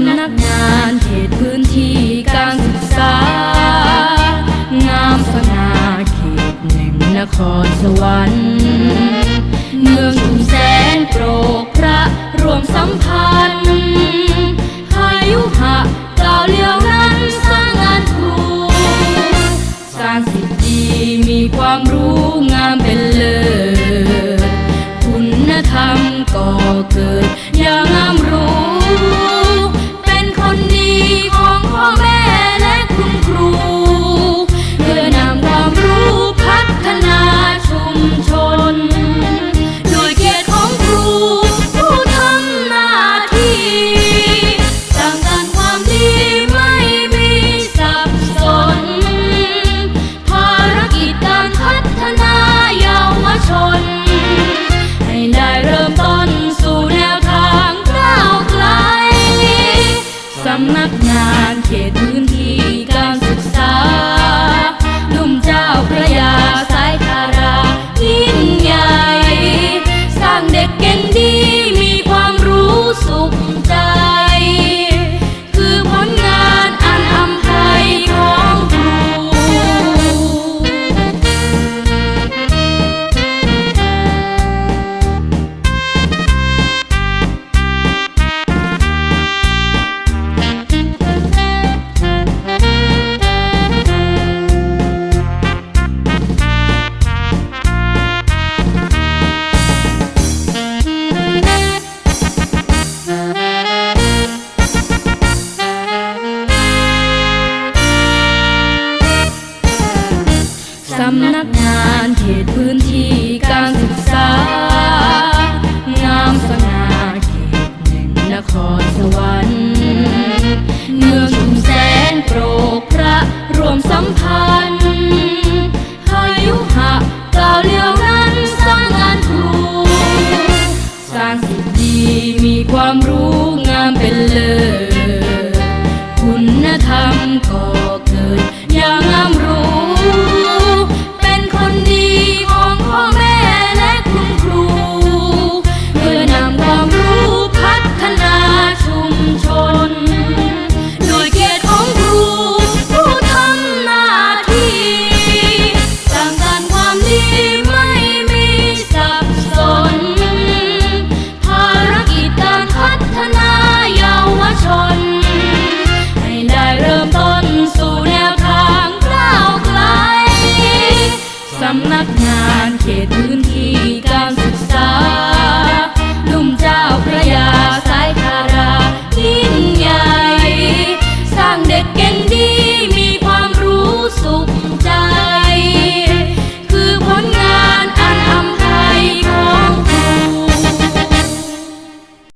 ำนักงานเขตพื้นที่การศึกษา งามสง่าเขตหนึ่งนครสวรรค์ เมืองชุมแสนโปรกพระรวมสัมพันธ์พายุหะกล่าวเลี้ยวนั้นสร้างงานครู สร้างสิทธิมีความรู้งามเป็นเลิศ คุณธรรมก่อเกิดยังำนักงานเขตพื้นที่การศึกษาลุ่มเจ้าพระยา สำนักงานเขตพื้นที่การศึกษา งามสง่าเขตหนึ่งนครสวรรค์เมืองชุมแสนโปรกพระรวมสัมพันธ์พายุหะกล่าวเลี้ยวนั้นสร้างงานครู สร้างสิทธิมีความรู้